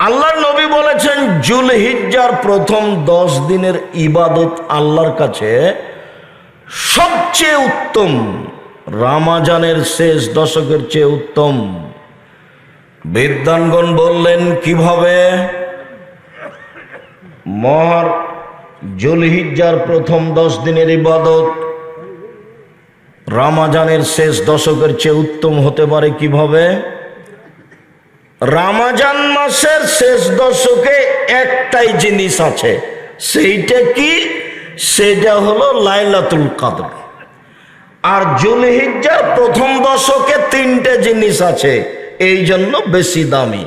আল্লাহর নবী বলেছেন, জুলহিজ্জার প্রথম দশ দিনের ইবাদত আল্লাহর কাছে সবচেয়ে উত্তম, রামাজানের শেষ দশকের চেয়ে উত্তম। বিদ্যানগণ বললেন, কীভাবে? মহার জুলহিজ্জার প্রথম দশ দিনের ইবাদত রামাজানের শেষ দশকের চেয়ে উত্তম হতে পারে কীভাবে? রামাজান মাসের শেষ দশকে একটাই জিনিস আছে। সেইটা কি? সেটা হলো লাইলাতুল কাদর। আর জুলহিজ্জার প্রথম দশকে তিনটে জিনিস আছে, এই জন্য বেশি দামি।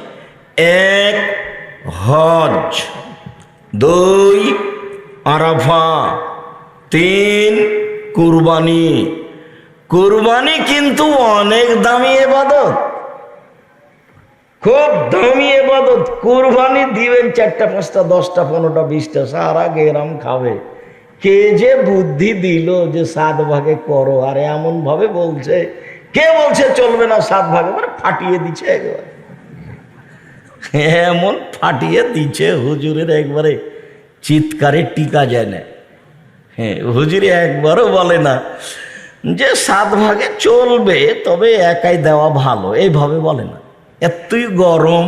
এক, হজ। দুই, আরাফা। তিন, কুরবানি। কুরবানি কিন্তু অনেক দামি এবাদত। খুব দামি এবাদত কুরবানি দিবেন চারটা, পাঁচটা, দশটা, পনেরোটা, বিশটা, সারা গেরাম খাবে। কে যে বুদ্ধি দিল যে সাত ভাগে করো, আর এমন ভাবে বলছে। কে বলছে চলবে না সাত ভাগে? মানে ফাটিয়ে দিচ্ছে একবার। এমন ফাটিয়ে দিচ্ছে হুজুরের একবারে চিৎকারে টিকা যায় না। হ্যাঁ হুজুরি একবারও বলে না যে সাত ভাগে চলবে, তবে একাই দেওয়া ভালো, এইভাবে বলে না। এতই গরম।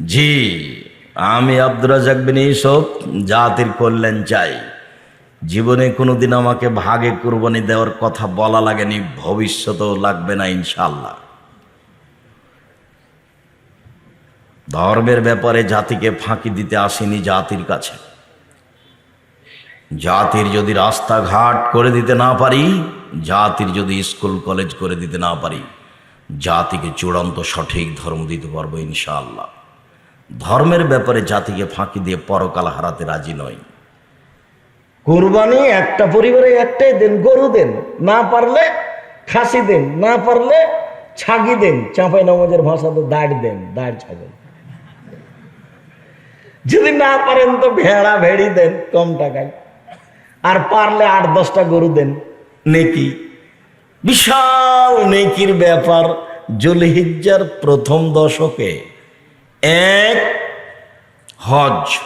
জি, আমি আব্দুর রাজাক বিন ইসব জাতির কল্যাণ চাই। জীবনে কোনোদিন আমাকে ভাগে কুরবানি দেওয়ার কথা বলা লাগেনি, ভবিষ্যতেও লাগবে না ইনশাল্লাহ ধর্মের ব্যাপারে জাতিকে ফাঁকি দিতে আসেনি জাতির কাছে। জাতির যদি রাস্তাঘাট করে দিতে না পারি, জাতির যদি স্কুল, কলেজ করে দিতে না পারি জাতিকে চূড়ান্ত সঠিক ধর্ম দিতে পারব ইনশাআল্লাহ। ধর্মের ব্যাপারে জাতিকে ফাঁকি দিয়ে পরকাল হারাতে রাজি নয় কোরবানি একটা পরিবারে একটাই দেন, গরু দেন, না পারলে খাসি দেন, না পারলে ছাগি দেন, চাঁপাই নামাজের ভাষা তো দাঁড় দেন, দাঁড় ছাগল। যদি না পারেন তো ভেড়া ভেড়ি দেন, কম টাকায়। আর পারলে আট দশটা গরু দেন, নেকি। বিশাল নেকির ব্যাপার। জলহিজ্জার প্রথম দশকে। এক, হজ।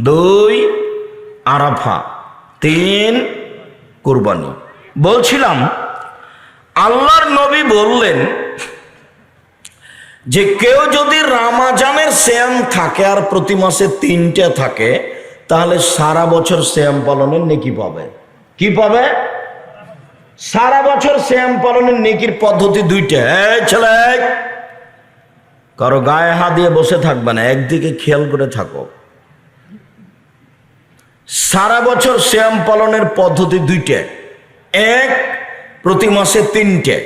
দুই, আরাফা। তিন, কুরবানি। বলছিলাম, আল্লাহর নবী বললেন যে, কেউ যদি রামাজানের শ্যাম থাকে আর প্রতি মাসে তিনটে থাকে, তাহলে সারা বছর শ্যাম পালনের নেকি পাবে। কি পাবে? সারা বছর শ্যাম পালনের নেকির পদ্ধতি দুইটা। ছেলে, কারও গায়ে হাত দিয়ে বসে থাকবে না, একদিকে খেয়াল করে থাকো। সারা বছর শ্যাম পালনের পদ্ধতি দুইটা। এক, প্রতি মাসে তিনটে,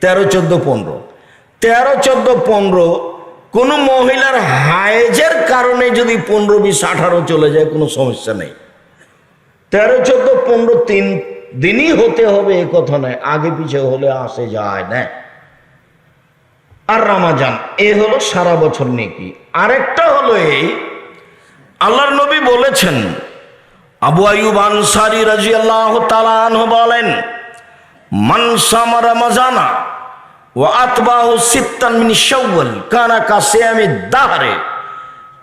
তেরো, চোদ্দ, পনেরো। তেরো, চোদ্দ, পনেরো, কোনো মহিলার হায়েজের কারণে যদি পনেরো, বিশ, আঠারো চলে যায়, কোনো সমস্যা নেই। তেরো, চোদ্দ, পনেরো, তিন দিনই হতে হবে, এ কথা নয়। আগে পিছে হলে আসে যায়, না। আর রামাজান, এ হলো সারা বছর নেকি। আরেকটা হলো এই, আল্লাহর নবী বলেছেন, আবু আয়ুব আনসারি রাজি আল্লাহ তালাহ বলেন মানসামা রামাজানা ও আতবাহু সিত্তান মিন শাওয়াল কানা কা সিয়ামি দাহরে।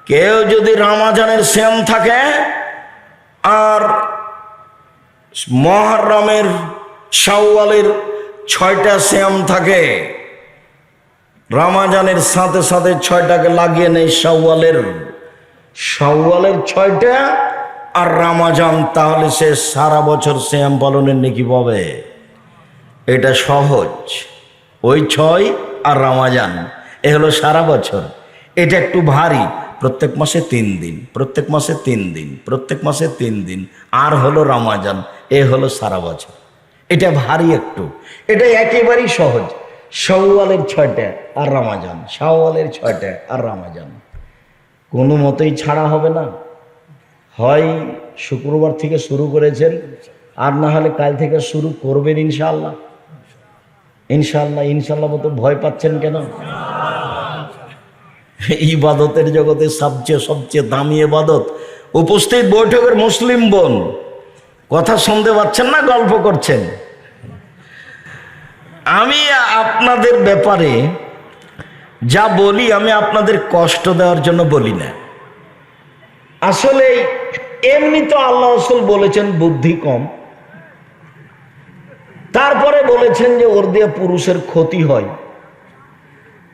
কেউ যদি রামাজানের শ্যাম থাকে, আর মহরমের শাওয়ালের ছয়টা শ্যাম থাকে। রামাজানের সাথে সাথে ছয়টাকে লাগিয়ে নেই শাওয়ালের। শাওয়ালের ছয়টা আর রামাজান, তাহলে সে সারা বছর শ্যাম পালনের নাকি পাবে। এটা সহজ। ওই ছয় আর রামাজান, এ হলো সারা বছর। এটা একটু ভারী। প্রত্যেক মাসে তিন দিন, প্রত্যেক মাসে তিন দিন, প্রত্যেক মাসে তিন দিন। আর হলো রামাজান। এ হলো সারা বছর। এটা ভারী একটু। এটা একেবারেই সহজ। শাওয়ালের ছয়টা আর রামাজান। শাওয়ালের ছয়টা আর রামাজান। কোনো মতেই ছাড়া হবে না। হয় শুক্রবার থেকে শুরু করেছেন, আর না হলে কাল থেকে শুরু করবেন ইনশাআল্লাহ। ইনশাল্লাহ ইনশাল্লাহ মতো ভয় পাচ্ছেন কেন? ইবাদতের জগতে সবচেয়ে সবচেয়ে দামি ইবাদত। উপস্থিত বৈঠকের মুসলিম বোন। কথা শুনতে পাচ্ছেন না, গল্প করছেন? আমি আপনাদের ব্যাপারে যা বলি, আমি আপনাদের কষ্ট দেওয়ার জন্য বলি না। আসলে এমনি তো আল্লাহ রসুল বলেছেন, বুদ্ধি কম। তারপরে বলেছেন যে ওর দিয়ে পুরুষের ক্ষতি হয়।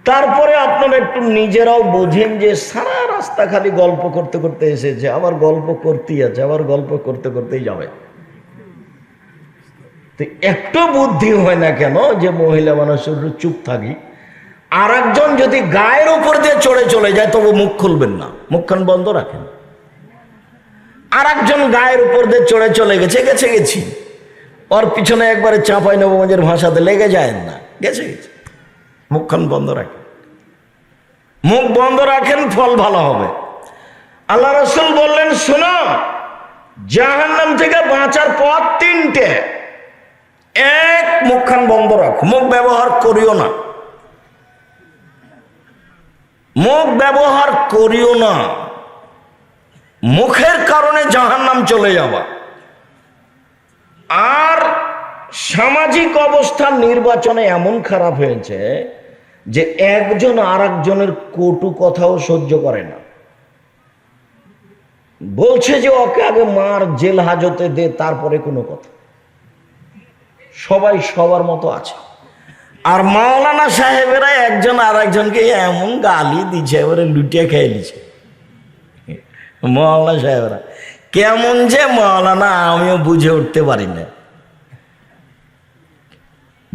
তারপরে আপনারা একটু নিজেরাও বোঝেন যে সারা রাস্তা খালি গল্প করতে করতে এসেছে, আবার গল্প করতেই আছে, আবার গল্প করতে করতেই যাবে। তো একটু বুদ্ধি হয় না কেন যে মহিলা মানুষের চুপ থাকি? আর একজন যদি গায়ের উপর দিয়ে চড়ে চলে যায়, তবু মুখ খুলবেন না মুখখান বন্ধ রাখেন। আর একজন গায়ের উপর দিয়ে চড়ে চলে গেছে গেছে গেছি। ওর পিছনে একবারে চাপাই নবমঞ্জের ভাষাতে লেগে যায় না, গেছে গেছে। মুখখান বন্ধ রাখেন মুখ বন্ধ রাখেন, ফল ভালো হবে। আল্লাহ রসুল বললেন, শোনো, জাহান্নাম থেকে বাঁচার পথ তিনটে। এক, মুখখান বন্ধ রাখো। মুখ ব্যবহার করিও না। মুখ ব্যবহার করিও না। মুখের কারণে জাহান্নাম চলে যাওয়া। আর সামাজিক অবস্থা নির্বাচনে এমন খারাপ হয়েছে যে একজন আর একজনের কটু কথাও সহ্য করে না। বলছে যে ওকে আগে মার, জেল হাজতে দে, তারপরে কোনো কথা। সবাই সবার মতো আছে। আর মাওলানা সাহেবেরা একজন আর একজনকে এমন গালি দিচ্ছে, এবারে লুটিয়ে খেয়ে দিচ্ছে মাওলানা সাহেবরা, কেমন যে মাওলানা, আমিও বুঝে উঠতে পারি না।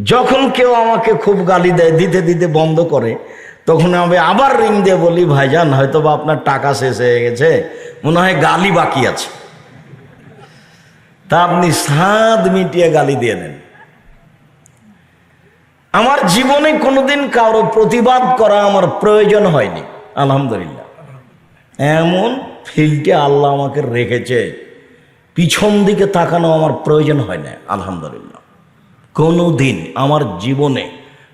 যখন কেউ আমাকে খুব গালি দেয়, দিতে দিতে বন্ধ করে, তখন আমি আবার রিং দিয়ে বলি, ভাইজান হয়তো বা আপনার টাকা শেষ হয়ে গেছে। মনে হয় গালি বাকি আছে। তা আপনি সাদ মিটিয়ে গালি দিয়ে দেন। আমার জীবনে কোনোদিন কারও প্রতিবাদ করা আমার প্রয়োজন হয়নি, আলহামদুলিল্লাহ। এমন ফিল্ডে আল্লাহ আমাকে রেখেছে, পিছন দিকে তাকানো আমার প্রয়োজন হয় না, আলহামদুলিল্লাহ। কোনো দিন আমার জীবনে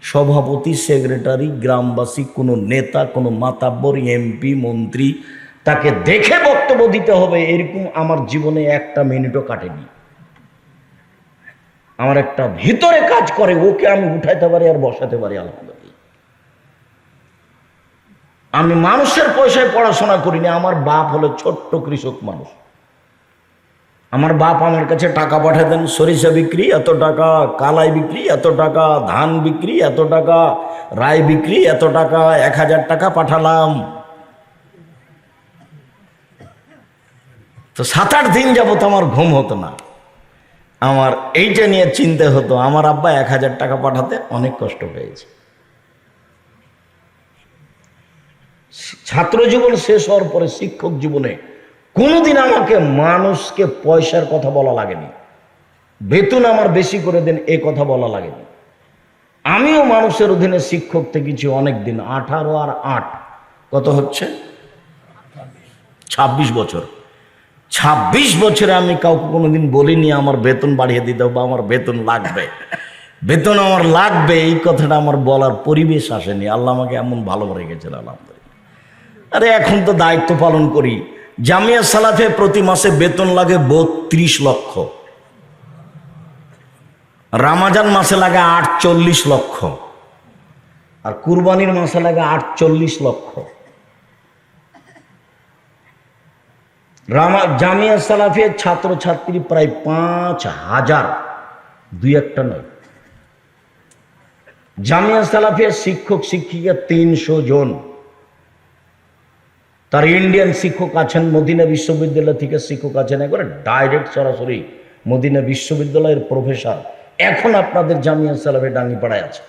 সভাপতি, সেক্রেটারি, গ্রামবাসী, কোনো নেতা, কোনো মাতাব্বর, এমপি, মন্ত্রী তাকে দেখে বক্তব্য দিতে হবে, এরকম আমার জীবনে একটা মিনিটও কাটেনি। আমার একটা ভিতরে কাজ করে, ওকে আমি উঠাইতে পারি আর বসাতে পারি, আলহামদুলিল্লাহ। আমি মানুষের পয়সায় পড়াশোনা করিনি, আমার বাপ হলো ছোট্ট কৃষক মানুষ। আমার বাপ আমার কাছে টাকা পাঠিয়ে দেন, সরিষা বিক্রি, এত টাকা, কালাই বিক্রি, এত টাকা, ধান বিক্রি, এত টাকা রায় বিক্রি, এত টাকা, এক হাজার টাকা পাঠালাম। তো সাত আট দিন যাবত আমার ঘুম হতো না। আমার এইটা নিয়ে চিন্তা হতো, আমার আব্বা এক হাজার টাকা পাঠাতে অনেক কষ্ট পেয়েছে। ছাত্র জীবন শেষ হওয়ার পরে শিক্ষক জীবনে কোনোদিন আমাকে মানুষকে পয়সার কথা বলা লাগেনি। বেতন আমার বেশি করে দেন, এ কথা বলা লাগেনি। আমিও মানুষের অধীনে শিক্ষক থেকেছি অনেক দিন আঠারো আর আট। কত হচ্ছে? ছাব্বিশ বছর। ছাব্বিশ বছরে আমি কাউকে কোনোদিন বলিনি, আমার বেতন বাড়িয়ে দিতে বা আমার বেতন লাগবে। বেতন আমার লাগবে, এই কথাটা আমার বলার পরিবেশ আসেনি। আল্লাহ আমাকে এমন ভালো রেখেছেন, আলহামদুলিল্লাহ। আরে এখন তো দায়িত্ব পালন করি। জামিয়া সালাফে প্রতি মাসে বেতন লাগে বত্রিশ লক্ষ। রামাজান মাসে লাগে আটচল্লিশ লক্ষ। আর কুরবানির মাসে লাগে আটচল্লিশ লক্ষ। রামা জামিয়া সালাফিয়া ছাত্রছাত্রী প্রায় পাঁচ হাজার। দুই একটা নয়। জামিয়া সালাফিয়া শিক্ষক, শিক্ষিকা তিনশো জন। তার ইন্ডিয়ান শিক্ষক আছেন, মদিনা বিশ্ববিদ্যালয় থেকে শিক্ষক আছেন, একবারে ডাইরেক্ট সরাসরি মদিনা বিশ্ববিদ্যালয়ের প্রফেসর এখন আপনাদের জামিয়া সালাফে ডাঙ্গিপাড়ায় আছে।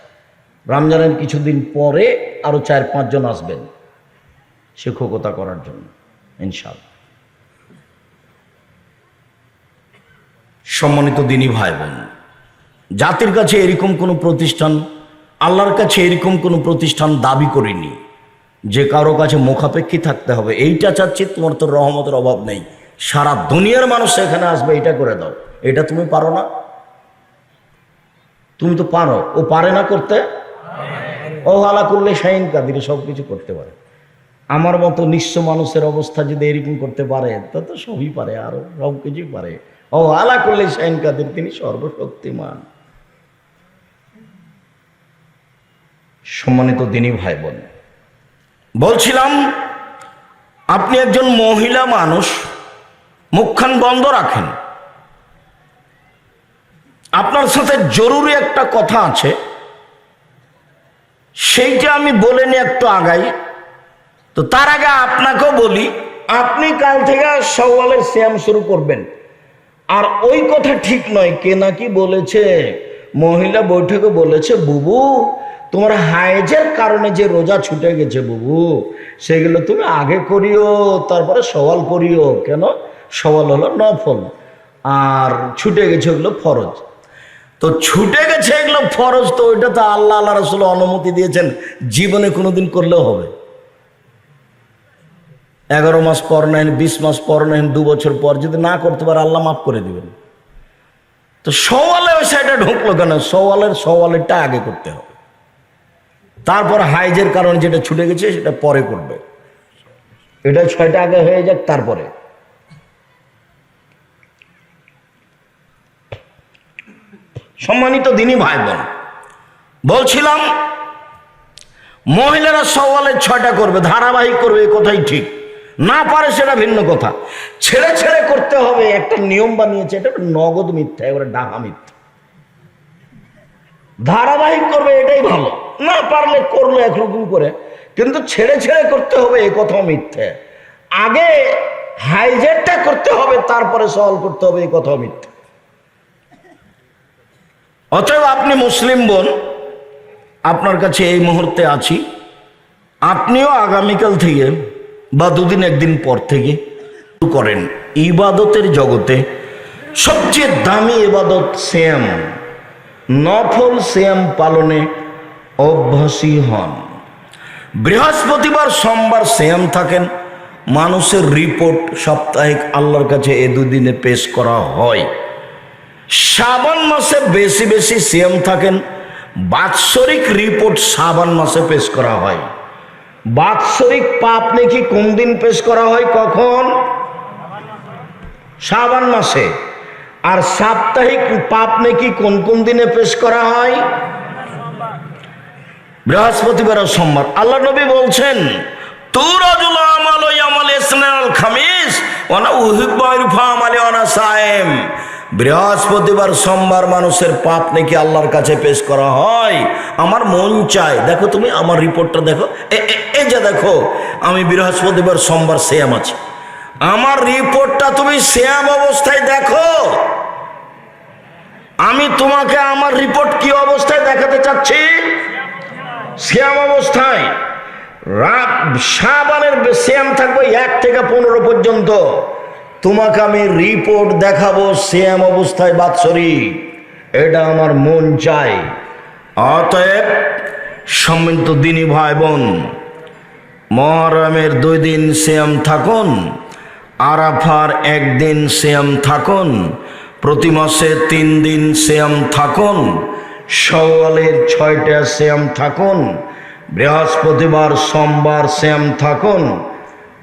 রমজানের কিছুদিন পরে আরও চার পাঁচজন আসবেন শিক্ষকতা করার জন্য, ইনশাআল্লাহ। সম্মানিত দিনী ভাই বোন জাতির কাছে এরকম কোনো প্রতিষ্ঠান, আল্লাহর কাছে এরকম কোনো প্রতিষ্ঠান দাবি করিনি। যে কারও কাছে মুখাপেক্ষী থাকতে হবে। এইটা চাচ্ছি তোমার তো রহমতের অভাব নেই। সারা দুনিয়ার মানুষ এখানে আসবে এটা করে দাও। এটা তুমি পারো না? তুমি তো পারো। ও পারে না করতে? ও হালা করলে শাহিন কাদির সব কিছু করতে পারে। আমার মতো নিঃস্ব মানুষের অবস্থা যদি এরকম করতে পারে তা তো সবই পারে আরও সব কিছুই পারে। ও আলা করলে শাহিন কাদির তিনি সর্বশক্তিমান। সম্মানিত দিনী ভাই বোন বলছিলাম, আপনি একজন মহিলা মানুষ, মুখখান বন্ধ রাখেন। আপনার সাথে জরুরি একটা কথা আছে। সেইটা আমি বলে নি একটু আগাই। তো তার আগে আপনাকেও বলি, আপনি কাল থেকে সওয়ালের শ্যাম শুরু করবেন। আর ওই কথা ঠিক নয়, কে নাকি বলেছে, মহিলা বৈঠকে বলেছে, বুবু তোমার হাইজের কারণে যে রোজা ছুটে গেছে বুবু, সেগুলো তুমি আগে করিও, তারপরে সওয়াল করিও। কেন? সওয়াল হলো নফল। আর ছুটে গেছে ওগুলো ফরজ। তো ছুটে গেছে এগুলো ফরজ, তো ওইটা তো আল্লাহ আল্লাহ রসুল অনুমতি দিয়েছেন। জীবনে কোনোদিন করলেও হবে। এগারো মাস পর নেন, বিশ মাস পর নেন, দু বছর পর যদি না করতে পারে, আল্লাহ মাফ করে দিবেন। তো সওয়ালে ওই সাইডে ঢুকলো কেন? সওয়ালের সওয়ালেরটা আগে করতে হবে। তারপর হাইজের কারণে যেটা ছুটে গেছে, সেটা পরে করবে। এটা ছয়টা আগে হয়ে যাক, তারপরে। সম্মানিত দিনই ভাই বোন বলছিলাম, মহিলারা সওয়ালের ছয়টা করবে, ধারাবাহিক করবে, এ কথাই ঠিক। না পারে সেটা ভিন্ন কথা। ছেড়ে ছেড়ে করতে হবে, একটা নিয়ম বানিয়েছে, এটা নগদ মিথ্যা এবারে ডাহা মিথ্যা। ধারাবাহিক করবে, এটাই ভালো। না পারলে করল একরকম করে। কিন্তু ছেড়ে ছেড়ে করতে হবে, এ কথাও মিথ্যে। আগে হাইজেটটা করতে হবে, তারপরে সওয়াল করতে হবে এই কথাও মিথ্যে। অতএব আপনি মুসলিম বোন, আপনার কাছে এই মুহূর্তে আছি। আপনিও আগামীকাল থেকে বা দুদিন একদিন পর থেকে করেন ইবাদতের জগতে। সবচেয়ে দামি ইবাদত শ্যাম, নফল শ্যাম পালনে অভ্যাসী হন। বৃহস্পতিবার সোমবার সেম থাকেন। মানুষের রিপোর্ট সাপ্তাহিক আল্লাহর কাছে এ দুদিনে পেশ করা হয়। শ্রাবণ মাসে বেশি বেশি সিএম থাকেন। বাৎসরিক রিপোর্ট শ্রাবণ মাসে পেশ করা হয়। বাৎসরিক পাপ নাকি কোন দিন পেশ করা হয় কখন? শ্রাবণ মাসে। আর সাপ্তাহিক পাপ নাকি কোন কোন দিনে পেশ করা হয়? বৃহস্পতিবার ও সোমবার। আল্লাহ নবী বলছেন বৃহস্পতিবার, সোমবার মানুষের পাপ নাকি আল্লাহর কাছে পেশ করা হয়? আমার মন চায়। দেখো তুমি আমার রিপোর্টটা দেখো। এই যে দেখো, আমি বৃহস্পতিবার, সোমবার শ্যাম আছি। আমার রিপোর্টটা তুমি শ্যাম অবস্থায় দেখো। আমি তোমাকে আমার রিপোর্ট কি অবস্থায় দেখাতে চাচ্ছি? শ্যাম অবস্থায়। রাত সাবানের শ্যাম থাকবে এক থেকে পনেরো পর্যন্ত। তোমাকে আমি রিপোর্ট দেখাবো শ্যাম অবস্থায় বাৎসরিক। এটা আমার মন চাই অতএব সম্মিলিত দিনী ভাই বোন মহরমের দুই দিন শ্যাম থাকুন, আরাফার একদিন শ্যাম থাকুন, প্রতি মাসে তিন দিন শ্যাম থাকুন সওয়ালের ছয়টা শ্যাম থাকুন, বৃহস্পতিবার, সোমবার শ্যাম থাকুন,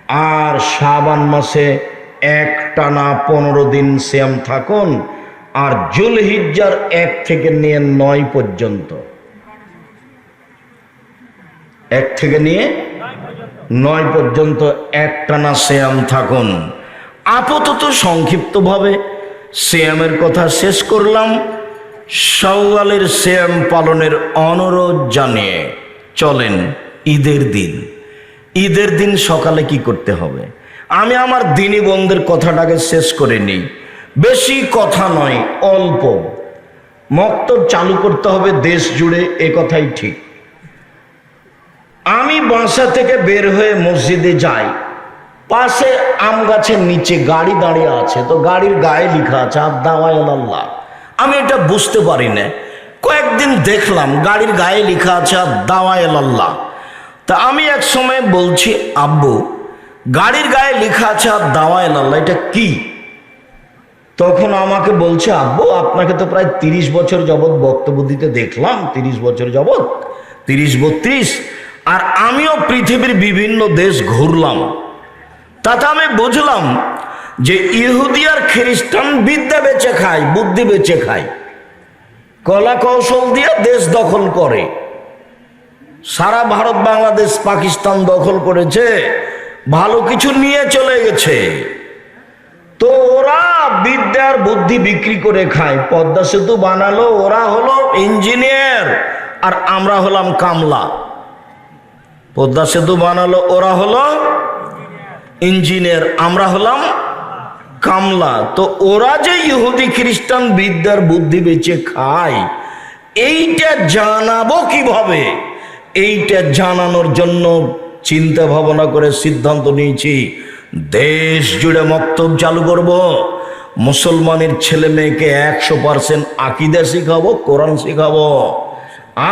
আর শ্রাবণ মাসে এক টানা পনেরো দিন শ্যাম থাকুন, আর জুলহিজ্জার এক থেকে নিয়ে নয় পর্যন্ত। এক থেকে নিয়ে নয় পর্যন্ত একটানা শ্যাম থাকুন। আপাতত সংক্ষিপ্তভাবে শ্যামের কথা শেষ করলাম। সওয়ালের শ্যাম পালনের অনুরোধ জানিয়ে চলেন ঈদের দিন। ঈদের দিন সকালে কি করতে হবে? আমি আমার দিনী বন্ধের কথাটাকে শেষ করে নিই। বেশি কথা নয়, অল্প। মক্তব চালু করতে হবে দেশ জুড়ে, এ কথাই ঠিক। আমি বাসা থেকে বের হয়ে মসজিদে যাই। পাশে আম গাছের নিচে গাড়ি দাঁড়িয়ে আছে, তো গাড়ির গায়ে লেখা আছে আদাওয়াই আল্লাহ আমি এটা বুঝতে পারি না কয়েকদিন দেখলাম গাড়ির গায়ে লেখা আছে দাওয়াই আল্লাহ। তা আমি এক সময় বলছি, আব্বু, গাড়ির গায়ে লেখা আছে দাওয়াই আল্লাহ। এটা কি? তখন আমাকে বলছে, আব্বু, আপনাকে তো প্রায় তিরিশ বছর যাবৎ বক্তব্য দিতে দেখলাম, তিরিশ বছর যাবৎ, তিরিশ বত্রিশ, আর আমিও পৃথিবীর বিভিন্ন দেশ ঘুরলাম। তাতে আমি বুঝলাম যে ইহুদি আর খ্রিস্টান বিদ্যা বেচে খায়, বুদ্ধি বেচে খায়, কলা কৌশল দিয়ে দেশ দখল করে। সারা ভারত, বাংলাদেশ, পাকিস্তান দখল করেছে, ভালো কিছু নিয়ে চলে গেছে। তো ওরা বিদ্যার বুদ্ধি বিক্রি করে খায়, পদ্মা সেতু বানালো, ওরা হলো ইঞ্জিনিয়ার, আর আমরা হলাম কামলা। পদ্মা সেতু বানালো, ওরা হলো ইঞ্জিনিয়ার, আমরা হলাম কামলা। তো ওরা যে ইহুদি খ্রিস্টান বিদ্যার বুদ্ধি বেচে খায়, এইটা জানাব কীভাবে? এইটা জানানোর জন্য চিন্তা ভাবনা করে সিদ্ধান্ত নিয়েছি, দেশ জুড়ে মক্তব চালু করব। মুসলমানের ছেলে মেয়েকে একশো পার্সেন্ট আকিদা শিখাবো, কোরআন শিখাবো।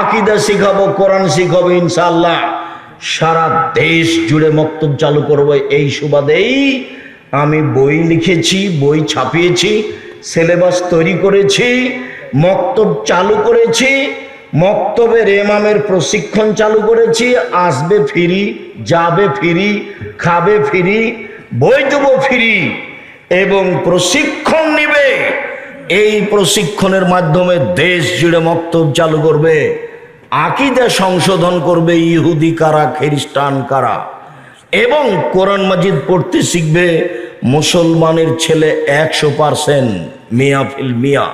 আকিদা শিখাবো, কোরআন শিখাবো ইনশাল্লাহ সারা দেশ জুড়ে মক্তব চালু করব, এই সুবাদেই আমি বই লিখেছি, বই ছাপিয়েছি, সিলেবাস তৈরি করেছি, মক্তব চালু করেছি মক্তবের এমামের প্রশিক্ষণ চালু করেছি, আসবে ফিরি, যাবে ফিরি, খাবে ফিরি, বই দেবো ফিরি এবং প্রশিক্ষণ নিবে। এই প্রশিক্ষণের মাধ্যমে দেশ জুড়ে মক্তব চালু করবে, আকিদা সংশোধন করবে ইহুদি কারা, খ্রিস্টান কারা। এবং কোরআন মাজিদ পড়তে শিখবে, মুসলমানের ছেলে একশো পারসেন্ট মিয়া ফিল মিয়া।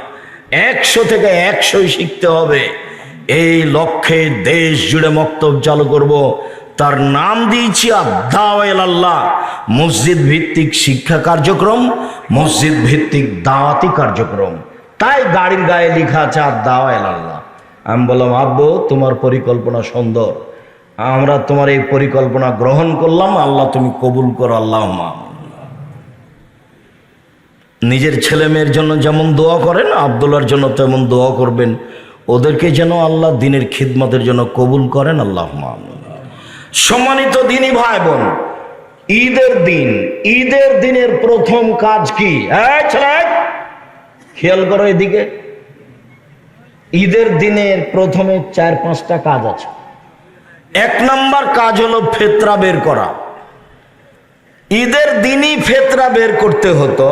একশো থেকে একশোই শিখতে হবে। এই লক্ষ্যে দেশ জুড়ে মক্তব চালু করব। তার নাম দিয়েছি আদাওয়াল আল্লাহ মসজিদ ভিত্তিক শিক্ষা কার্যক্রম, মসজিদ ভিত্তিক দাওয়াতি কার্যক্রম। তাই গাড়ির গায়ে লেখা আছে আদাওয়াল আল্লাহ আমি বললাম, আব্বু, তোমার পরিকল্পনা সুন্দর। আমরা তোমার এই পরিকল্পনা গ্রহণ করলাম, আল্লাহ তুমি কবুল করো, আল্লাহ নিজের ছেলে মেয়ের জন্য যেমন দোয়া করেন আবদুল্লার জন্য তেমন দোয়া করবেন। ওদেরকে যেন আল্লাহ দিনের খিদমতের জন্য কবুল করেন, আল্লাহ সম্মানিত দিনই ভাই বোন ঈদের দিন, ঈদের দিনের প্রথম কাজ কি? খেয়াল করো এদিকে। ঈদের দিনের প্রথমে চার পাঁচটা কাজ আছে। এক নাম্বার কাজ হলো ফেতরা বের করা। ঈদের দিনই ফেতরা বের করতে হতো।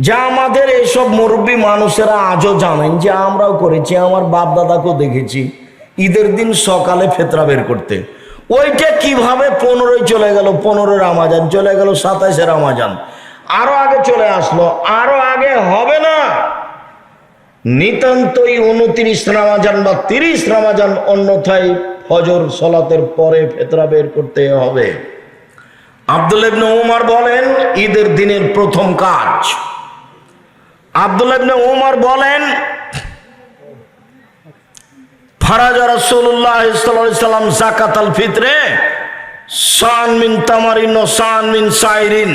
যা আমাদের এইসব মুরব্বী মানুষেরা আজও জানেন যে আমরাও করেছি, আমার বাপ দাদাকেও দেখেছি। ঈদের দিন সকালে ফেতরা বের করতে। ওইটা কীভাবে পনেরোই চলে গেল, পনেরোই রামাজান, চলে গেল সাতাইশে রামাজান। আরও আগে চলে আসলো, আরও আগে হবে না। নিতান্তই উনত্রিশ রামাজান বা তিরিশ রামাজান অন্যথায় ফজর সলাতের পরে ফেতরা বের করতে হবে। আব্দুল ইবনে উমার বলেন, ঈদের দিনের প্রথম কাজ। আব্দুল ইবনে উমার বলেন, ফারাজা রাসূলুল্লাহ সাল্লাম যাকাত আল ফিতরে সান মিন তামারিন ও সান মিন সাইরিন।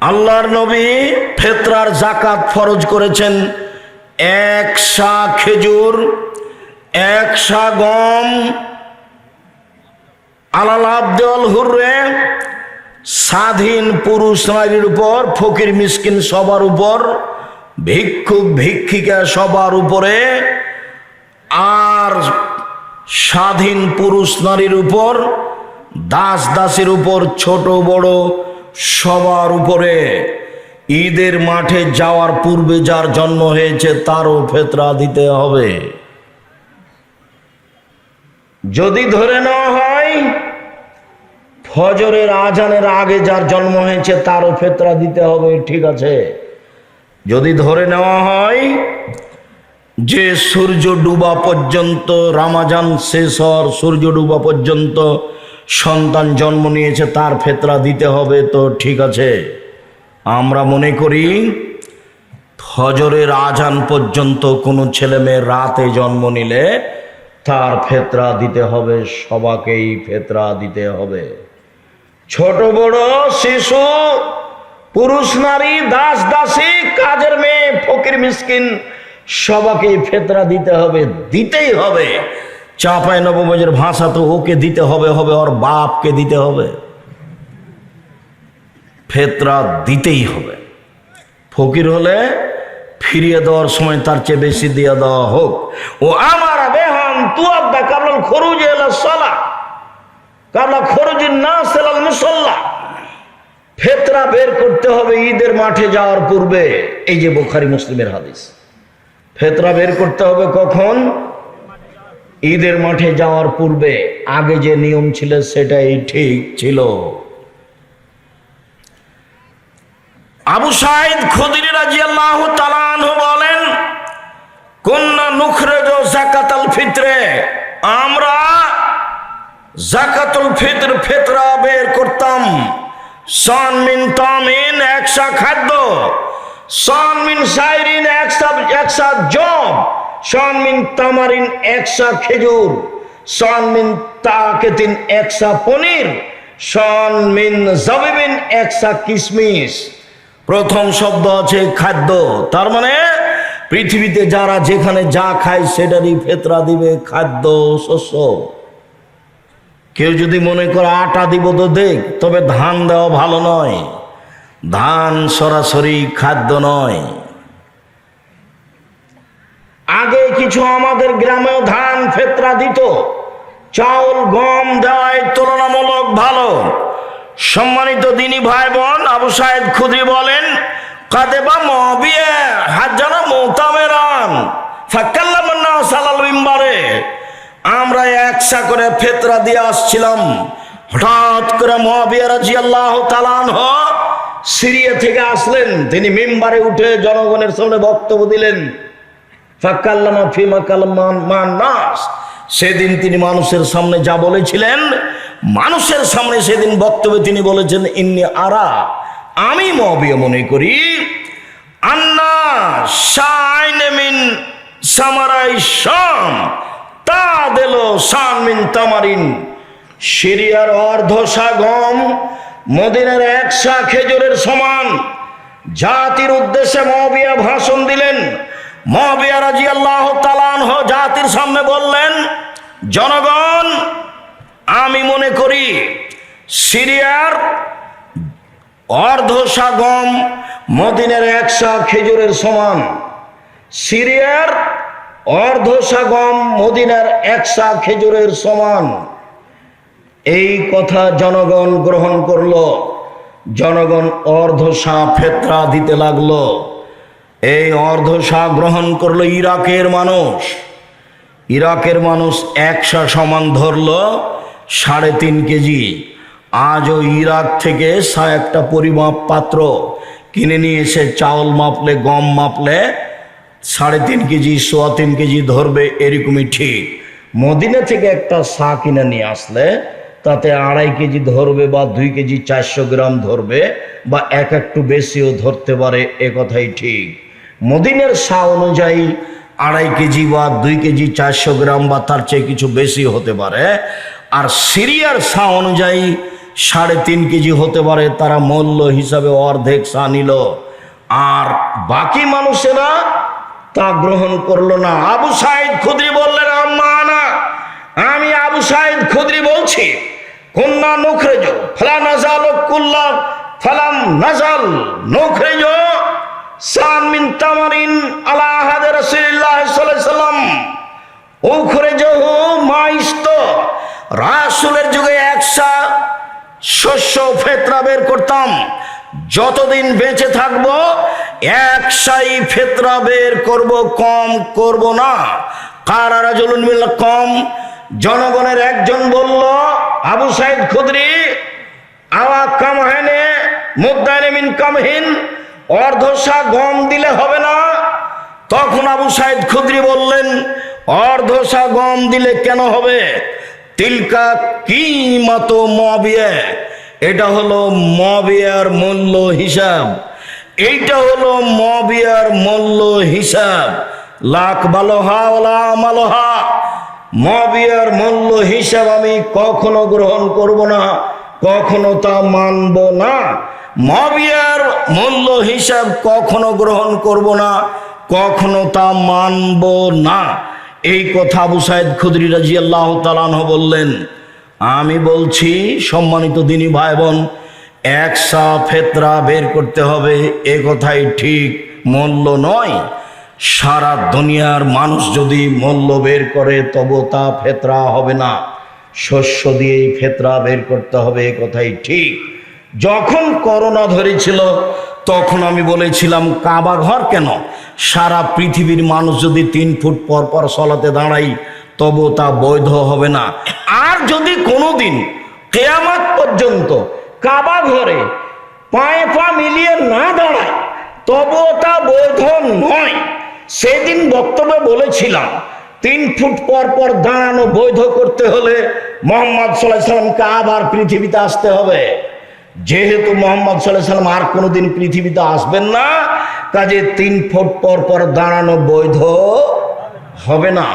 আল্লাহর নবী ফেতরার জাকাত ফরজ করেছেন। এক সা খেজুর এক সা গম আলাল আব্দুল হুররে, স্বাধীন পুরুষ নারীর উপর, ফকির মিসকিন সবার উপর, ভিক্ষুক ভিক্ষিকা সবার উপরে, আর স্বাধীন পুরুষ নারীর উপর, দাস দাসের উপর, ছোট বড় সবার উপরে। ঈদের মাঠে যাওয়ার পূর্বে যার জন্ম হয়েছে, তারও ফেতরা দিতে হবে। যদি ধরে নেওয়া হয়, ফজরের আজানের আগে যার জন্ম হয়েছে তারও ফেতরা দিতে হবে, ঠিক আছে? যদি ধরে নেওয়া হয়, যে সূর্য ডুবা পর্যন্ত, রামাজান শেষ হওয়ার সূর্য ডুবা পর্যন্ত সন্তান জন্ম নিয়েছে, তার ফেতরা দিতে হবে তো ঠিক আছে। আমরা মনে করি, ফজরের আজান পর্যন্ত কোনো ছেলে মেয়ে রাতে জন্ম নিলে তার ফেতরা দিতে হবে, সবাকেই ফেতরা দিতে হবে। ছোট, বড়, শিশু, পুরুষ, নারী, দাস, দাসী, কাজের মেয়ে, ফকির, মিসকিন, সবাকেই ফেতরা দিতে হবে, দিতেই হবে। চাপায় নবমজের ভাষা তো ওকে দিতে হবে হবে ওর বাপকে দিতে হবে। ফেতরা দিতেই হবে। ফকির হলে ফিরিয়ে দেওয়ার সময় তার চেয়ে বেশি দিয়ে দেওয়া হোক। ও আমার বেহান ফেতরা বের করতে হবে ঈদের মাঠে যাওয়ার পূর্বে। এই যে বোখারি মুসলিমের হাদিস। ফেতরা বের করতে হবে কখন? ঈদের মাঠে যাওয়ার পূর্বে। আগে যে নিয়ম ছিল সেটাই ঠিক ছিল। আবু সাইদ খুদির রাজিয়াল্লাহু বলেন কন্যা নুখরেজ জাকাতাল ফিতরে, আমরা জাকাতুল ফিতর ফিতরা বের করতাম। সন মিন তামিন একশা খাদ্য, সন মিন সাইরিন একশা একশা জব, সন মিন তামারিন একশা খেজুর, সন মিন তাকেতিন একশা পনির, সন মিন জবিবিন একশা কিশমিশ প্রথম শব্দ আছে খাদ্য, তার মানে পৃথিবীতে যারা যেখানে যা খায় সেটারই ফেতরা দিবে খাদ্য, শস্য। কেউ যদি মনে করে আটা দিব তো দেখ, তবে ধান দেওয়া ভালো নয়। ধান সরাসরি খাদ্য নয়। আগে কিছু আমাদের গ্রামেও ধান ফেতরা দিত। চাউল, গম দেওয়ায় তুলনামূলক ভালো। সম্মানিত দিনী ভাই বোন, আবু সাহেদ খুদ্রি বলেন কাদেবা সালাল মিম্বারে। আমরা একসা করে ফেতরা দিয়ে আসছিলাম। হঠাৎ করে আল্লাহ তালান সিরিয়া থেকে আসলেন। তিনি মেম্বারে উঠে জনগণের সামনে বক্তব্য দিলেন। সেদিন তিনি মানুষের সামনে যা বলেছিলেন, মানুষের সামনে সেদিন বক্তব্যে তিনি বলেছেন, ইন্নি আরা, আমি মহাবিয়া মনে করি শাইনেমিন সামারাই শাম। তা দিল সানমিন তামারিন। সিরিয়ার অর্ধশা গম মদিনের একশা খেজুরের সমান। জাতির উদ্দেশ্যে মহাবিয়া ভাষণ দিলেন। মহাবিয়া রাজি আল্লাহ তালানহ জাতির সামনে বললেন, জনগণ, আমি মনে করি সিরিয়ার অর্ধশা গম মদিনের একশা খেজুরের সমান। সিরিয়ার অর্ধশা গম মদিনার একশা খেজুরের সমান। এই কথা জনগণ গ্রহণ করল। জনগণ অর্ধশা ফেতরা দিতে লাগল। এই অর্ধশা গ্রহণ করল ইরাকের মানুষ। ইরাকের মানুষ একশা সমান ধরল সাড়ে তিন কেজি। আজও ইরাক থেকে সা একটা পরিমাপ পাত্র কিনে নিয়ে এসে চাউল মাপলে, গম মাপলে সাড়ে তিন কেজি, সোয়া তিন কেজি ধরবে এরকমই ঠিক। মদিনা থেকে একটা সা কিনে নিয়ে আসলে তাতে আড়াই কেজি ধরবে বা দুই কেজি চারশো গ্রাম ধরবে বা এক একটু বেশিও ধরতে পারে, এ কথাই ঠিক। মদিনের সা অনুযায়ী আড়াই কেজি বা দুই কেজি চারশো গ্রাম বা তার চেয়ে কিছু বেশি হতে পারে। আর সিরিয়ার সা অনুযায়ী সাড়ে তিন কেজি হতে পারে, তারা মূল্য হিসাবে অর্ধেক সা নিল। আর বাকি মানুষেরা তা গ্রহণ করল না। আবু সাইদ খুদ্রি বললেন, আম্মা না আমি আবু সাইদ খুদ্রি বলছি কন্যা নখরেজ, ফলা নাজাল কুল্লা, ফালাম নাজাল নখরেজ, সান মিন তামারিন আলা হাদে রাসূলুল্লাহ সাল্লাল্লাহু আলাইহি সাল্লাম মাইস্ত রাসূলের যুগে একসা শস্য ফেতরা বের করতাম। যতদিন বেঁচে থাকব, একসাই ফেতরা বের করব, কম করব না। কারারা জলুন মিল্লা কম? জনগণের একজন বলল, আবু সাইদ খুদরি, আওয়া কামহেনে মুদায়নে মিন কামহীন, অর্ধশা গম দিলে হবে না। তখন আবু সাইদ খুদরি বললেন, অর্ধশা গম দিলে কেন হবে? তিলকা কি মতো মবিয়া। এটা হলো মবিয়ার মূল্য হিসাব। এইটা হলো মবিয়ার মূল্য হিসাব। লাখ বালোহা ওলা মালোহা মবিয়ার মূল্য হিসাব আমি কখনো গ্রহণ করব না, কখনো তা মানব না। মবিয়ার মূল্য হিসাব কখনো গ্রহণ করব না, কখনো তা মানব না। এই কথা আবু সাইদ খুদরি রাজি আল্লাহ তালানহ বললেন, আমি বলছি, সম্মানিত দিনী ভাই বোন একসা ফেতরা বের করতে হবে, এ কথাই ঠিক মূল্য নয়। সারা দুনিয়ার মানুষ যদি মূল্য বের করে, তবু তা ফেতরা হবে না। শস্য দিয়েই ফেতরা বের করতে হবে, এ কথাই ঠিক। যখন করোনা ধরেছিল তখন আমি বলেছিলাম, কাবা ঘর কেন? সারা পৃথিবীর মানুষ যদি তিন ফুট পর পর সলাতে দাঁড়াই তবু তা বৈধ হবে না। আর যদি কোনোদিন কেয়ামাত পর্যন্ত কাবা ঘরে পায়ে পা মিলিয়ে না দাঁড়ায় তবুও তা বৈধ নয়। সেদিন বক্তব্যে বলেছিলাম, তিন ফুট পর পর দাঁড়ানো বৈধ করতে হলে মোহাম্মদ সাল্লাহ সাল্লামকে আবার পৃথিবীতে আসতে হবে? যেহেতু মোহাম্মদ সাল্লাহ সাল্লাম আর কোনোদিন পৃথিবীতে আসবেন না, কাজে তিন ফুট পর পর দাঁড়ানো বৈধ হবে না।